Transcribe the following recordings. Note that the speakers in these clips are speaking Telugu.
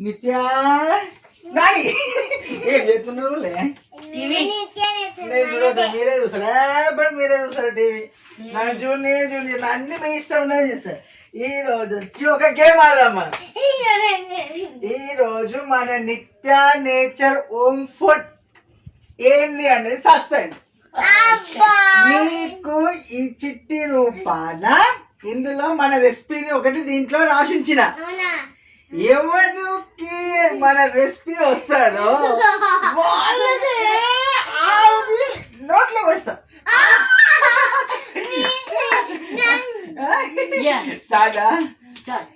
నిత్య? నాని! ఏం చేస్తున్నారు లే? టీవీ. నేను చూడద్దా మీరే చూస్తారా. బట్ మీరే చూస్తారా టీవీ. నన్ను చూడు నేను చూడు అన్ని మీ ఇష్టం ఉన్నది చేస్తారు. ఈ రోజు వచ్చి ఒక గేమ్ ఆడదాం మనం. ఈ రోజు మన నిత్య నేచర్ ఓమ్ ఫుడ్ ఏంది అనేది సస్పెన్స్. మీకు ఈ చిట్టి రూపాన ఇందులో మన రెసిపీని ఒకటి దీంట్లో రాసించిన ఎవరికి మన రెసిపీ వస్తుందో వాళ్ళకి ఆవిది నోట్లో వస్తా స్టార్ట్?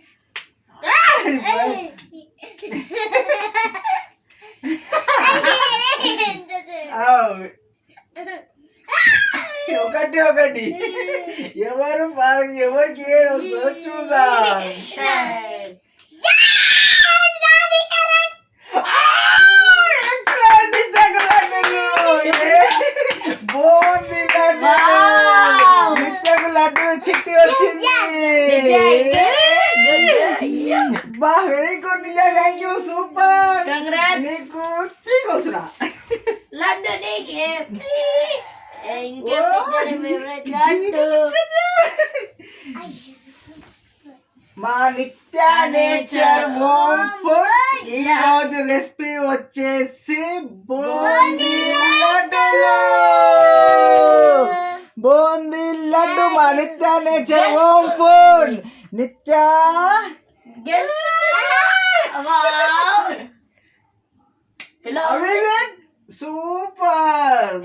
ఒకటి ఒకటి. ఎవరు ఎవరికి ఏది వస్తుందో చూద్దాం Wow. నిత్యకు లడ్డు చిట్టి వచ్చింది బా very good Nithya thank you super Congrats. నీకు తీసుకొస్తున్నా లడ్డు నీకే ఫ్రీ ఇంకే ఫేవరెట్ లడ్డు మా నిత్య నేచర్ ఈ రోజు రెసిపీ వచ్చేసి బూందీ లడ్డూలు. బూందీ లడ్డు మా Nitya nature home food. Nitya? Super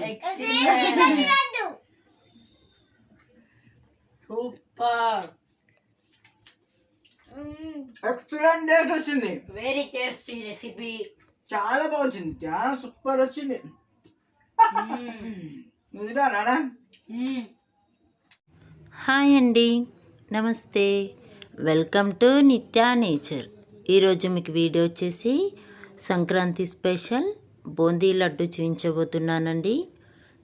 super excellent date వచ్చింది. వెరీ టేస్టీ రెసిపీ చాలా బాగా వచ్చింది చాలా సూపర్ వచ్చింది. నువ్వు నానా హాయ్ అండి. నమస్తే. వెల్కమ్ టు నిత్యా నేచర్ ఈరోజు మీకు వీడియో వచ్చేసి సంక్రాంతి స్పెషల్ బూందీ లడ్డు చూపించబోతున్నానండి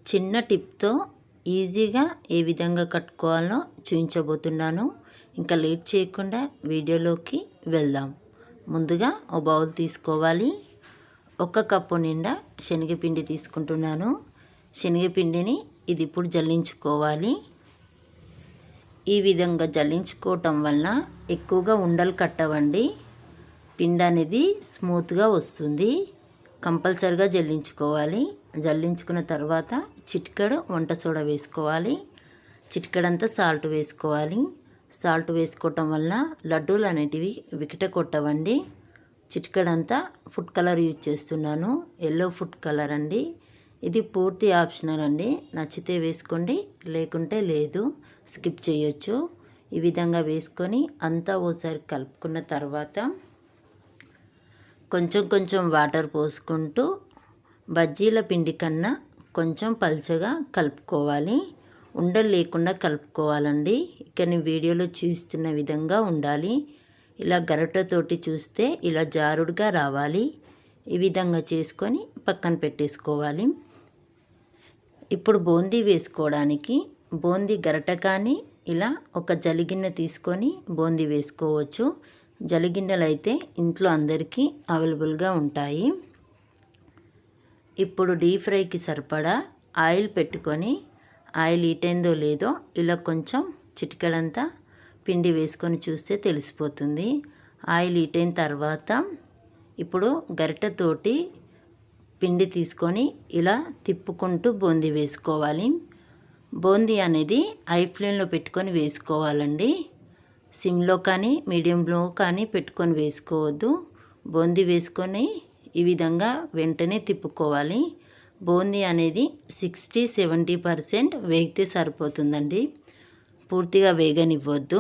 చిన్న టిప్తో ఈజీగా ఏ విధంగా కట్టుకోవాలో చూపించబోతున్నాను ఇంకా లేట్ చేయకుండా వీడియోలోకి వెళ్దాం. ముందుగా ఓ బౌల్ తీసుకోవాలి. ఒక కప్పు నిండా శనగపిండి తీసుకుంటున్నాను. శనగపిండిని ఇది ఇప్పుడు జల్లించుకోవాలి. ఈ విధంగా జల్లించుకోవటం వలన ఎక్కువగా ఉండలు కట్టవండి. పిండి అనేది స్మూత్గా వస్తుంది. కంపల్సరిగా జల్లించుకోవాలి. జల్లించుకున్న తర్వాత చిటికెడు వంట సోడా వేసుకోవాలి. చిటికెడంతా సాల్ట్ వేసుకోవాలి. సాల్ట్ వేసుకోవటం వలన లడ్డూలు అనేటివి వికిట కొట్టవండి చిటికడంతా ఫుడ్ కలర్ యూజ్ చేస్తున్నాను. ఎల్లో ఫుడ్ కలర్ అండి. ఇది పూర్తి ఆప్షనల్ అండి. నచ్చితే వేసుకోండి లేకుంటే లేదు. స్కిప్ చేయొచ్చు. ఈ విధంగా వేసుకొని అంతా ఓసారి కలుపుకున్న తర్వాత కొంచెం కొంచెం వాటర్ పోసుకుంటూ బజ్జీల పిండి కన్నా కొంచెం పల్చగా కలుపుకోవాలి. ఉండలు లేకుండా కలుపుకోవాలండి. ఇక్కడ నేను వీడియోలో చూస్తున్న విధంగా ఉండాలి. ఇలా గరటతోటి చూస్తే ఇలా జారుడుగా రావాలి. ఈ విధంగా చేసుకొని పక్కన పెట్టేసుకోవాలి. ఇప్పుడు బూందీ వేసుకోవడానికి బూందీ గరట కానీ ఇలా ఒక జలిగిన్నె తీసుకొని బూందీ వేసుకోవచ్చు. జలిగిన్నెలు అయితే ఇంట్లో అందరికీ అవైలబుల్గా ఉంటాయి. ఇప్పుడు డీప్ ఫ్రైకి సరిపడా ఆయిల్ పెట్టుకొని ఆయిల్ ఈటైందో లేదో ఇలా కొంచెం చిటికెడంతా పిండి వేసుకొని చూస్తే తెలిసిపోతుంది. ఆయిల్ ఈటైన తర్వాత ఇప్పుడు గరిటెతోటి పిండి తీసుకొని ఇలా తిప్పుకుంటూ బూందీ వేసుకోవాలి. బూందీ అనేది హై ఫ్లేమ్లో పెట్టుకొని వేసుకోవాలండి. సిమ్లో కానీ మీడియంలో కానీ పెట్టుకొని వేసుకోవద్దు. బూందీ వేసుకొని ఈ విధంగా వెంటనే తిప్పుకోవాలి. బూందీ అనేది సిక్స్టీ సెవెంటీ పర్సెంట్ వేగితే సరిపోతుందండి. పూర్తిగా వేగనివ్వద్దు.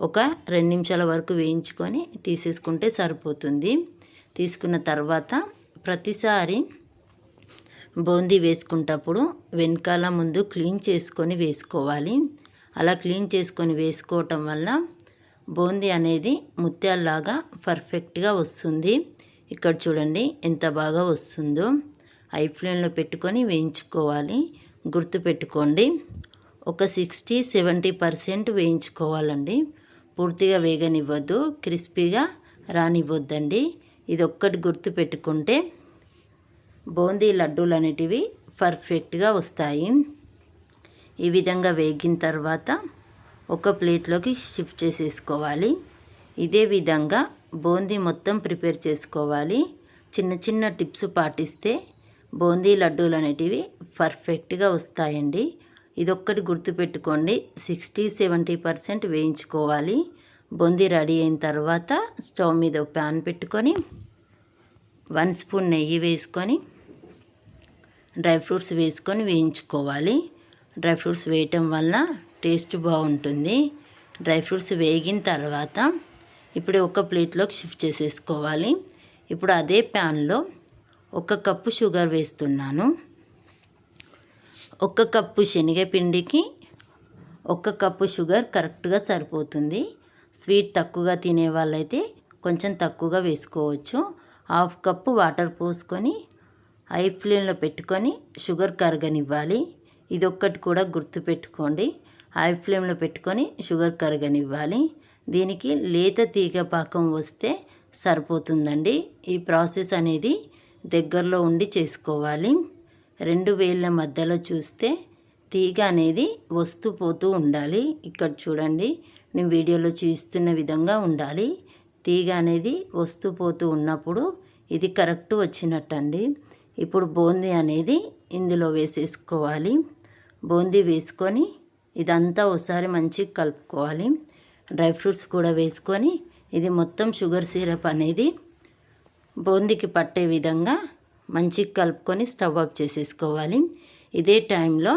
ఒక రెండు నిమిషాల వరకు వేయించుకొని తీసేసుకుంటే సరిపోతుంది. తీసుకున్న తర్వాత ప్రతిసారి బూందీ వేసుకుంటప్పుడు వెనకాల ముందు క్లీన్ చేసుకొని వేసుకోవాలి. అలా క్లీన్ చేసుకొని వేసుకోవటం వల్ల బూందీ అనేది ముత్యాల్లాగా పర్ఫెక్ట్గా వస్తుంది. ఇక్కడ చూడండి ఎంత బాగా వస్తుందో. హై ఫ్లేమ్లో పెట్టుకొని వేయించుకోవాలి. గుర్తుపెట్టుకోండి ఒక సిక్స్టీ సెవెంటీ పర్సెంట్ వేయించుకోవాలండి. పూర్తిగా వేగనివ్వద్దు క్రిస్పీగా రానివ్వద్దండి. ఇది ఒక్కటి గుర్తు పెట్టుకుంటే బూందీ లడ్డూలు అనేటివి పర్ఫెక్ట్గా వస్తాయి. ఈ విధంగా వేగిన తర్వాత ఒక ప్లేట్లోకి షిఫ్ట్ చేసేసుకోవాలి. ఇదే విధంగా బూందీ మొత్తం ప్రిపేర్ చేసుకోవాలి. చిన్న చిన్న టిప్స్ పాటిస్తే బూందీ లడ్డూలు అనేటివి పర్ఫెక్ట్గా వస్తాయండి. ఇదొక్కటి గుర్తుపెట్టుకోండి. సిక్స్టీ సెవెంటీ పర్సెంట్ వేయించుకోవాలి. బూందీ రెడీ అయిన తర్వాత స్టవ్ మీద ఒక ప్యాన్ పెట్టుకొని వన్ స్పూన్ నెయ్యి వేసుకొని డ్రై ఫ్రూట్స్ వేసుకొని వేయించుకోవాలి. డ్రై ఫ్రూట్స్ వేయటం వల్ల టేస్ట్ బాగుంటుంది. డ్రై ఫ్రూట్స్ వేగిన తర్వాత ఇప్పుడు ఒక ప్లేట్లోకి షిఫ్ట్ చేసేసుకోవాలి. ఇప్పుడు అదే ప్యాన్లో ఒక కప్పు షుగర్ వేస్తున్నాను. ఒక కప్పు శనగపిండికి ఒక కప్పు షుగర్ కరెక్ట్గా సరిపోతుంది. స్వీట్ తక్కువగా తినే వాళ్ళైతే కొంచెం తక్కువగా వేసుకోవచ్చు. హాఫ్ కప్పు వాటర్ పోసుకొని హై ఫ్లేమ్లో పెట్టుకొని షుగర్ కరగనివ్వాలి. ఇది ఒక్కటి కూడా గుర్తుపెట్టుకోండి. హై ఫ్లేమ్లో పెట్టుకొని షుగర్ కరగనివ్వాలి. దీనికి లేత తీగ పాకం వస్తే సరిపోతుందండి. ఈ ప్రాసెస్ అనేది దగ్గరలో ఉండి చేసుకోవాలి. రెండు వేళ్ళ మధ్యలో చూస్తే తీగ అనేది వస్తూ పోతూ ఉండాలి. ఇక్కడ చూడండి నేను వీడియోలో చూస్తున్న విధంగా ఉండాలి. తీగ అనేది వస్తూ పోతూ ఉన్నప్పుడు ఇది కరెక్ట్ వచ్చినట్టండి. ఇప్పుడు బూందీ అనేది ఇందులో వేసేసుకోవాలి. బూందీ వేసుకొని ఇదంతా ఒకసారి మంచిగా కలుపుకోవాలి. డ్రై ఫ్రూట్స్ కూడా వేసుకొని ఇది మొత్తం షుగర్ సిరప్ అనేది బూందీకి పట్టే విధంగా మంచిగా కలుపుకొని స్టవ్ ఆఫ్ చేసేసుకోవాలి. ఇదే టైంలో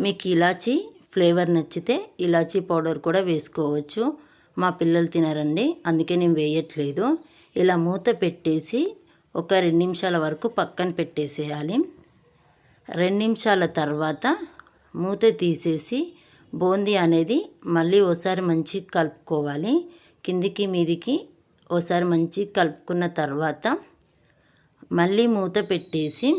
మీకు ఇలాచీ ఫ్లేవర్ నచ్చితే ఇలాచీ పౌడర్ కూడా వేసుకోవచ్చు. మా పిల్లలు తినరండి అందుకే నేను వేయట్లేదు. ఇలా మూత పెట్టేసి ఒక రెండు నిమిషాల వరకు పక్కన పెట్టేసేయాలి. రెండు నిమిషాల తర్వాత మూత తీసేసి బూందీ అనేది మళ్ళీ ఒకసారి మంచిగా కలుపుకోవాలి. కిందికి మీదికి ఒకసారి మంచిగా కలుపుకున్న తర్వాత మళ్ళీ మూత పెట్టేసి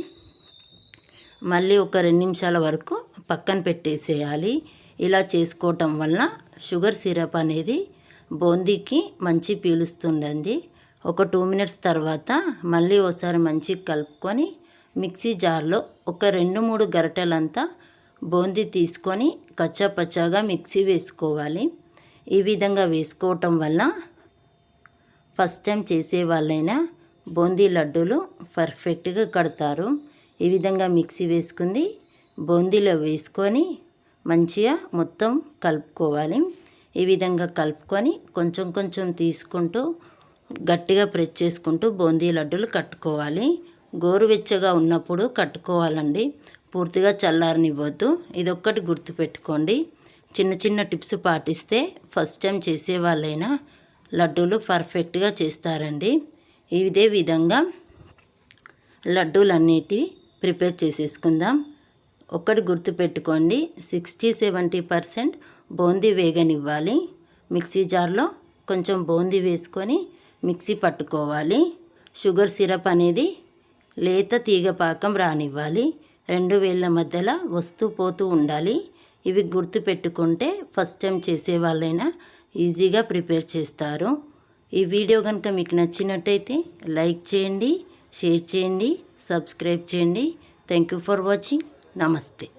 మళ్ళీ ఒక రెండు నిమిషాల వరకు పక్కన పెట్టేసేయాలి. ఇలా చేసుకోవటం వలన షుగర్ సిరప్ అనేది బూందీకి మంచి పీలుస్తుండండి ఒక టూ మినిట్స్ తర్వాత మళ్ళీ ఒకసారి మంచి కలుపుకొని మిక్సీ జార్లో ఒక రెండు మూడు గరిటెలంతా బూందీ తీసుకొని కచ్చాపచ్చాగా మిక్సీ వేసుకోవాలి. ఈ విధంగా వేసుకోవటం వల్ల ఫస్ట్ టైం చేసే వాళ్ళైనా బూందీ లడ్డూలు పర్ఫెక్ట్గా కడతారు. ఈ విధంగా మిక్సీ వేసుకుంది. బూందీలో వేసుకొని మంచిగా మొత్తం కలుపుకోవాలి. ఈ విధంగా కలుపుకొని కొంచెం కొంచెం తీసుకుంటూ గట్టిగా ప్రెస్ చేసుకుంటూ బూందీ లడ్డూలు కట్టుకోవాలి. గోరువెచ్చగా ఉన్నప్పుడు కట్టుకోవాలండి. పూర్తిగా చల్లారనివ్వద్దు. ఇదొక్కటి గుర్తుపెట్టుకోండి. చిన్న చిన్న టిప్స్ పాటిస్తే ఫస్ట్ టైం చేసే వాళ్ళైనా లడ్డూలు పర్ఫెక్ట్గా చేస్తారండి. ఇదే విధంగా లడ్డూలు అన్నిటివి ప్రిపేర్ చేసేసుకుందాం. ఒక్కటి గుర్తుపెట్టుకోండి సిక్స్టీ సెవెంటీ పర్సెంట్ బూందీ వేగనివ్వాలి. మిక్సీ జార్లో కొంచెం బూందీ వేసుకొని మిక్సీ పట్టుకోవాలి. షుగర్ సిరప్ అనేది లేత తీగ పాకం రానివ్వాలి. రెండు వేళ్ళ మధ్యలో వస్తూ పోతూ ఉండాలి. ఇవి గుర్తు పెట్టుకుంటే ఫస్ట్ టైం చేసే వాళ్ళైనా ఈజీగా ప్రిపేర్ చేస్తారు. ఈ వీడియో కనుక మీకు నచ్చినట్టయితే లైక్ చేయండి షేర్ చేయండి సబ్స్క్రైబ్ చేయండి. Thank you for watching. Namaste.